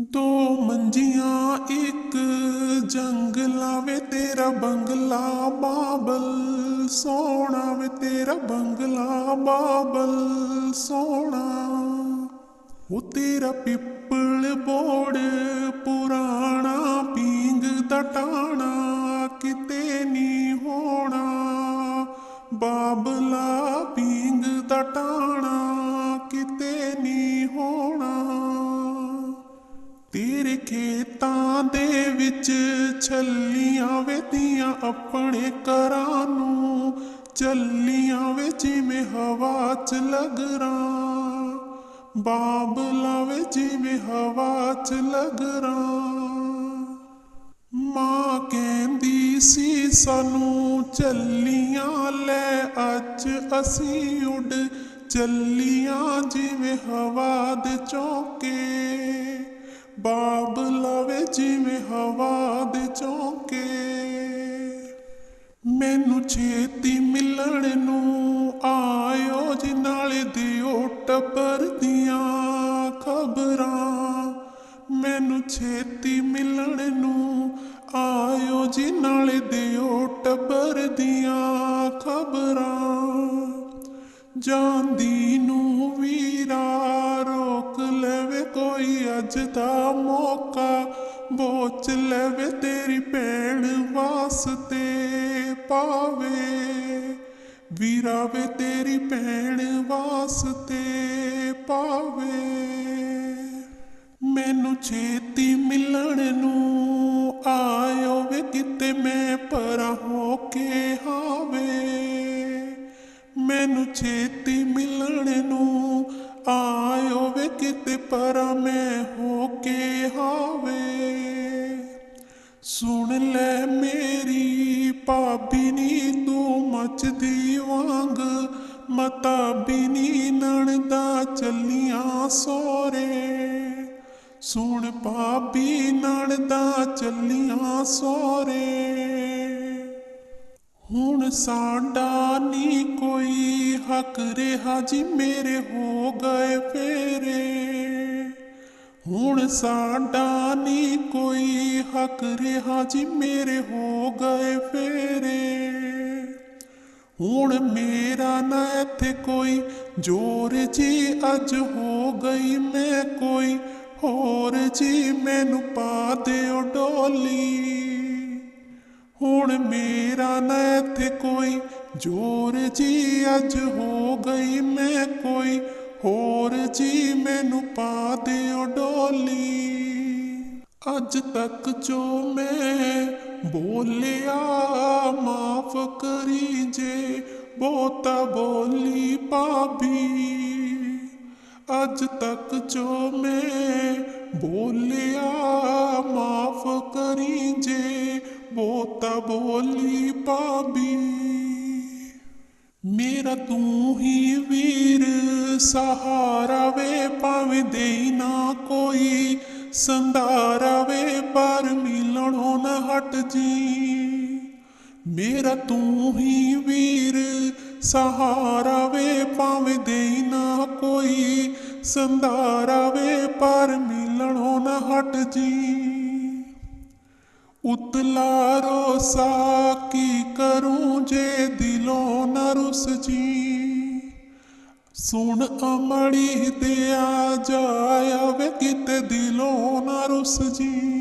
ਦੋ ਮੰਜੀਆਂ, ਇੱਕ ਜੰਗਲਾ ਵੇ ਤੇਰਾ ਬੰਗਲਾ ਬਾਬਲ, ਸੋਹਣਾ ਵੇ ਤੇਰਾ ਬੰਗਲਾ ਬਾਬਲ, ਸੋਹਣਾ। ਉਹ ਤੇਰਾ ਪਿੱਪਲ ਬੋੜ, ਪੁਰਾਣਾ ਪੀਂਗ ਦਾ ਟਾਣਾ, ਕਿਤੇ ਨਹੀਂ ਹੋਣਾ। ਬਾਬਲਾ ਪੀਂਗ ਦਾ ਟਾਣਾ ਤੇਰੇ ਖੇਤਾਂ ਦੇ ਵਿੱਚ ਛੱਲੀਆਂ ਵੇਦੀਆਂ ਆਪਣੇ ਘਰਾਂ ਨੂੰ। ਚੱਲੀਆਂ ਵੇ ਜਿਵੇਂ ਹਵਾ ਚ ਲਗਰਾਂ ਬਾਬਲਾ ਵੇ ਜਿਵੇਂ ਹਵਾ ਚ ਲਗਰਾਂ ਮਾਂ ਕਹਿੰਦੀ ਸੀ, ਸਾਨੂੰ ਚੱਲੀਆਂ ਲੈ ਅੱਜ ਅਸੀਂ ਉੱਡ। ਚੱਲੀਆਂ ਜਿਵੇਂ ਹਵਾ ਦੇ ਚੌਕੇ। ਬਾਬ ਵੇ ਜਿਵੇਂ ਹਵਾ ਦੇ ਚੌਕੇ। ਮੈਨੂੰ ਛੇਤੀ ਮਿਲਣ ਨੂੰ ਆਇਓ ਜੀ, ਨਾਲੇ ਦਿਓ ਟੱਬਰ ਦੀਆਂ ਖਬਰਾਂ। ਮੈਨੂੰ ਛੇਤੀ ਮਿਲਣ ਨੂੰ ਆਇਓ ਜੀ, ਨਾਲੇ ਦਿਓ ਟੱਬਰ ਦੀਆਂ ਖਬਰਾਂ। ਜਾਂਦੀ ਨੂੰ ਕੋਈ ਦਾ ਮੌਕਾ ਬੋਚ ਲਵੇ ਤੇਰੀ ਭੈਣ ਵਾਸਤੇ ਪਾਵੇ ਵੀਰਾ ਵੇ ਤੇਰੀ ਭੈਣ ਵਾਸਤੇ ਪਾਵੇ। ਮੈਨੂੰ ਛੇਤੀ ਮਿਲਣ ਨੂੰ ਆਇਓ ਵੇ, ਕਿਤੇ ਮੈਂ ਪਰਾਂ ਹੋ ਕੇ ਹਾਵੇ ਮੈਨੂੰ ਛੇਤੀ ਮਿਲਣ ਨੂੰ ਆਇਓ ਵੇ, ਕਿਤੇ ਪਰਾਂ ਮੈਂ ਸੁਣ ਲੈ ਮੇਰੀ ਭਾਬੀ ਨੀ ਤੂੰ ਮੱਚਦੀ ਵਾਂਗ। ਮਤਾ ਬਿਨੀ ਨਣਦਾ ਚੱਲੀਆਂ ਸੋਰੇ ਸੁਣ ਭਾਬੀ, ਨਣਦਾ ਚੱਲੀਆਂ ਸੋਰੇ ਹੁਣ ਸਾਡਾ ਨੀ ਕੋਈ ਹੱਕ ਰਿਹਾ ਜੀ ਮੇਰੇ ਹੋ ਗਏ ਫੇਰੇ। ਹੁਣ ਸਾਡਾ ਨੀ ਕੋਈ ਹੱਕ ਰਿਹਾ ਜੀ, ਮੇਰੇ ਹੋ ਗਏ ਫੇਰੇ। ਹੁਣ ਮੇਰਾ ਨਾ ਇੱਥੇ ਕੋਈ ਜੋਰ ਜੀ, ਅੱਜ ਹੋ ਗਈ ਮੈਂ ਕੋਈ ਹੋਰ ਜੀ, ਮੈਨੂੰ ਪਾ ਦਿਓ ਡੋਲੀ। ਹੁਣ ਮੇਰਾ ਨਾ ਇੱਥੇ ਕੋਈ ਜੋਰ ਜੀ, ਅੱਜ ਹੋ ਗਈ ਮੈਂ ਕੋਈ ਹੋਰ ਜੀ ਮੈਨੂੰ ਪਾ ਦਿਓ ਡੋਲੀ। ਅੱਜ ਤੱਕ ਜੋ ਮੈਂ ਬੋਲਿਆ, ਮਾਫ ਕਰੀ ਜੇ ਬਹੁਤਾ ਬੋਲੀ ਭਾਬੀ। ਅੱਜ ਤੱਕ ਜੋ ਮੈਂ ਬੋਲਿਆ, ਮਾਫ ਕਰੀ ਜੇ ਬਹੁਤਾ ਬੋਲੀ ਭਾਬੀ। ਮੇਰਾ ਤੂੰ ਹੀ ਵੀਰ, ਸਹਾਰਾ ਵੇ ਭਾਵੇਂ ਦੇਈ ਨਾ ਕੋਈ, ਸੰਧਾਰਾ ਵੇ ਪਰ ਮਿਲਣੋਂ ਨਾ ਹਟ ਜੀ। ਮੇਰਾ ਤੂੰ ਹੀ ਵੀਰ, ਸਹਾਰਾ ਵੇ ਭਾਵੇਂ ਦੇਈ ਨਾ ਕੋਈ, ਸੰਧਾਰਾ ਵੇ ਪਰ ਮਿਲਣੋਂ ਨਾ ਹਟ ਜੀ। ਉਤਲਾ ਰੋਸਾ ਦਿਲੋਂ ਜੀ। ਸੁਣ ਅਮੜੀ ਦਿਆ ਜਾਇਆ ਵੇ ਕਿਤੇ ਦਿਲੋਂ ਨਾ ਰੁਸ ਜੀ।